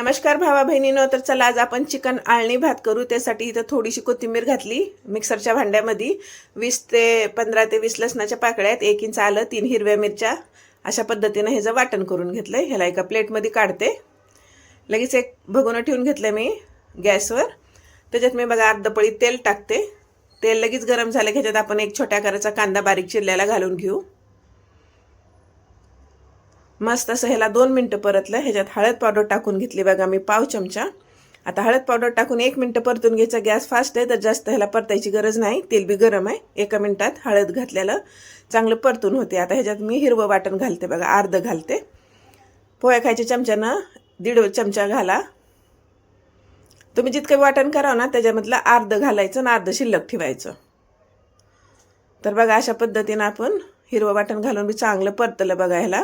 नमस्कार भावा बहिणीनं तर चला आज आपण चिकन आळणी भात करू. त्यासाठी इथं थोडीशी कोथिंबीर घातली मिक्सरच्या भांड्यामध्ये. वीस ते पंधरा ते वीस लसणाच्या पाकळ्या आहेत एक इंच आलं तीन हिरव्या मिरच्या. अशा पद्धतीनं ह्याचं वाटण करून घेतलं आहे ह्याला एका प्लेटमध्ये काढते. लगेच एक भगोनं ठेवून घेतलं मी गॅसवर. त्याच्यात मी बघा अर्धपळी तेल टाकते. तेल लगेच गरम झालं की ह्याच्यात आपण एक छोट्या आकाराचा कांदा बारीक चिरल्याला घालून घेऊ. मस्त असं ह्याला दोन मिनटं परतलं. ह्याच्यात हळद पावडर टाकून घेतली बघा मी पाव चमचा. आता हळद पावडर टाकून एक मिनटं परतून घ्यायचा. गॅस फास्ट आहे तर जास्त ह्याला परतायची गरज नाही. तेल बी गरम आहे. एका मिनटात हळद घातल्याला चांगलं परतून होते. आता ह्याच्यात मी हिरवं वाटण घालते बघा अर्ध घालते. पोह्या खायच्या चमच्यानं दीड चमचा घाला. तुम्ही जितकं वाटण करावं ना त्याच्यामधलं अर्ध घालायचं आणि अर्ध शिल्लक ठेवायचं. तर बघा अशा पद्धतीनं आपण हिरवं वाटण घालून बी चांगलं परतलं बघा ह्याला.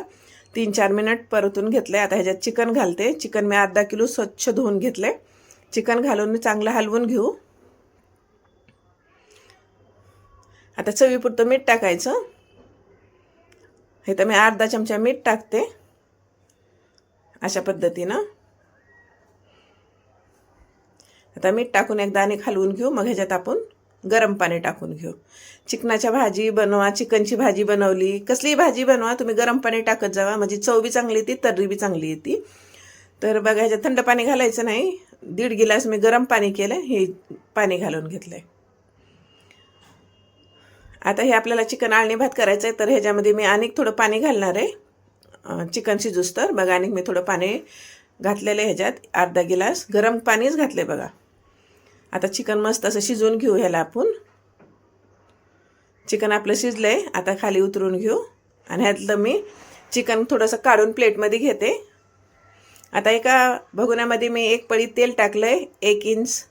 तीन चार मिनिट परतून घेतले आता ह्याच्यात चिकन घालते. चिकन मी अर्धा किलो स्वच्छ धुवून घेतले चिकन घालून मी चांगलं हलवून घेऊ. आता चवीपुरतं मीठ टाकायचं. हे तर मी अर्धा चमचा मीठ टाकते. अशा पद्धतीनं. आता मीठ टाकून एकदा आणि खालवून घेऊ. मग ह्याच्यात आपण गरम पाणी टाकून घेऊ. चिकनाच्या भाजी बनवा चिकनची भाजी बनवली कसलीही भाजी बनवा तुम्ही गरम पाणी टाकत जावा. म्हणजे चव बी चांगली येते तर्री बी चांगली येते. तर बघा ह्याच्यात थंड पाणी घालायचं नाही. दीड गिलास मी गरम पाणी केलं हे पाणी घालून घेतलंय. आता हे आपल्याला चिकन आळणी भात करायचं आहे तर ह्याच्यामध्ये मी अनेक थोडं पाणी घालणार आहे. चिकन शिजूस तर. बघा अनेक मी थोडं पाणी घातलेलं आहे ह्याच्यात. अर्धा गिलास. गरम पाणीच घातलं आहे बघा. आता चिकन मस्त असं शिजवून घेऊ ह्याला आपण. चिकन आपलं शिजलं आहे आता खाली उतरून घेऊ. आणि ह्यातलं मी चिकन थोडंसं काढून प्लेटमध्ये घेते. आता एका भगुण्यामध्ये मी एक पळी तेल टाकलं आहे एक इंच.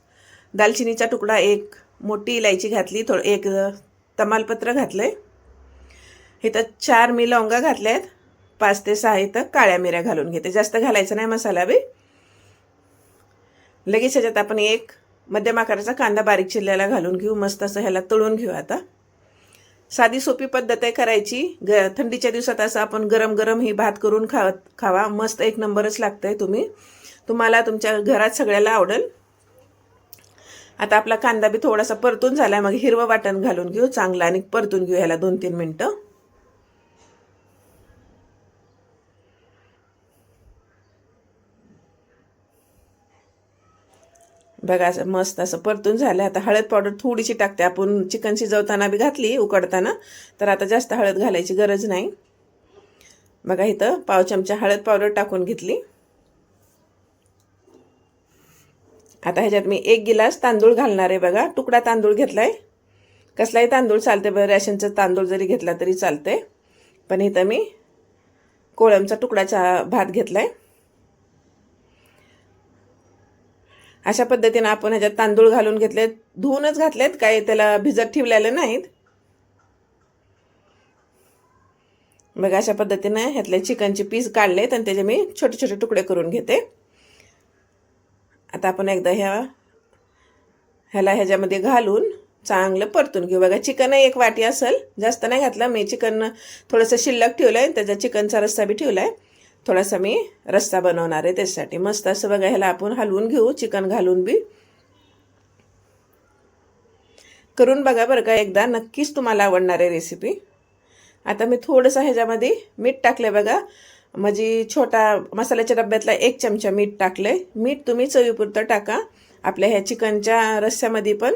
दालचिनीचा तुकडा एक मोठी इलायची घातली थोडं एक तमालपत्र घातलं आहे इथं चार मी लवंगा घातल्या आहेत पाच ते सहा इथं काळ्या मिऱ्या घालून घेते. जास्त घालायचं नाही मसाला बी. लगेच ह्याच्यात आपण एक मध्यम आकाराचा कांदा बारीक चिरल्याला घालून घेऊ मस्त असं ह्याला तळून घेऊ आता. साधी सोपी पद्धत आहे करायची. ग थंडीच्या दिवसात असं आपण गरम गरम ही भात करून खा खावा. मस्त एक नंबरच लागतं आहे तुम्ही. तुम्हाला तुमच्या घरात सगळ्याला आवडेल. आता आपला कांदा बी थोडासा परतून झाला मग हिरवं वाटण घालून घेऊ. चांगलं आणि परतून घेऊ ह्याला दोन तीन मिनटं. बघा असं मस्त असं परतून झालं. आता हळद पावडर थोडीशी टाकते. आपण चिकन शिजवताना बी घातली उकडताना. तर आता जास्त हळद घालायची गरज नाही. बघा इथं पाव चमचा हळद पावडर टाकून घेतली. आता ह्याच्यात मी एक गिलास तांदूळ घालणार आहे बघा. तुकडा तांदूळ घेतलाय. कसलाही तांदूळ चालते बघा रॅशनचा तांदूळ जरी घेतला तरी चालते पण इथं मी कोळमचा तुकडाचा भात घेतलाय. अशा पद्धतीनं आपण ह्याच्यात तांदूळ घालून घेतलेत धुवूनच घातलेत काय त्याला भिजत ठेवलेले नाहीत. बघा अशा पद्धतीनं ह्यातले चिकनचे पीस काढलेत आणि त्याचे मी छोटे छोटे तुकडे करून घेते. आता आपण एकदा ह्या ह्याला ह्याच्यामध्ये घालून चांगलं परतून घेऊ. बघा चिकन एक वाटी असेल जास्त नाही घातलं. मी चिकन थोडंसं शिल्लक ठेवलं आहे त्याचा चिकनचा रस्सा बी ठेवला आहे थोडासा मी रस्सा बनवणार आहे त्यासाठी मस्त असं बघा ह्याला आपण हलवून घेऊ चिकन घालून बी. करून बघा बरं का एकदा नक्कीच तुम्हाला आवडणार आहे रेसिपी आता मी थोडंसं ह्याच्यामध्ये मीठ टाकलं बघा. म्हणजे छोटा मसाल्याच्या डब्यातला एक चमचा मीठ टाकलं आहे मीठ तुम्ही चवीपुरतं टाका. आपल्या ह्या चिकनच्या रस्स्यामध्ये पण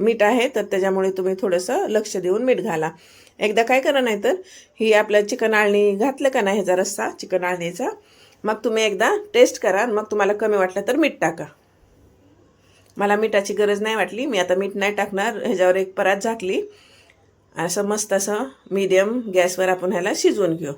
मीठ आहे तर त्याच्यामुळे तुम्ही थोडंसं लक्ष देऊन मीठ घाला. एकदा काय करा नाही तर ही आपलं चिकन आळणी घातलं का नाही ह्याचा रस्सा चिकन आळणीचा मग तुम्ही एकदा टेस्ट करा मग तुम्हाला कमी वाटलं तर मीठ टाका. मला मिठाची गरज नाही वाटली मी आता मीठ नाही टाकणार ह्याच्यावर एक परात झाकली. असं मस्त असं मीडियम गॅसवर आपण ह्याला शिजवून घेऊ.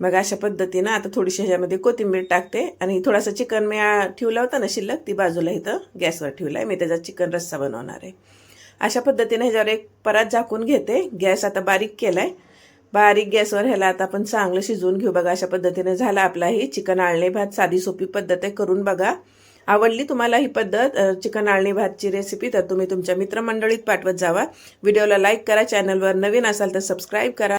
मग अशा पद्धतीनं आता थोडीशी ह्याच्यामध्ये कोथिंबीर टाकते आणि थोडासा चिकन मी ठेवला होता ना शिल्लक ती बाजूला इथं गॅसवर ठेवला आहे मी त्याचा चिकन रस्सा बनवणार आहे. अशा पद्धतीने ह्याच्यावर एक परात झाकून घेते. गॅस आता बारीक केला आहे बारीक गॅसवर ह्याला आता आपण चांगलं शिजवून घेऊ. बघा अशा पद्धतीने झाला आपला ही चिकन आळणी भात. साधी सोपी पद्धत आहे करून बघा. आवडली तुम्हाला ही पद्धत चिकन आळणी भातची रेसिपी तर तुम्ही तुमच्या मित्रमंडळीत पाठवत जावा. व्हिडिओला लाईक करा चॅनलवर नवीन असाल तर सबस्क्राईब करा.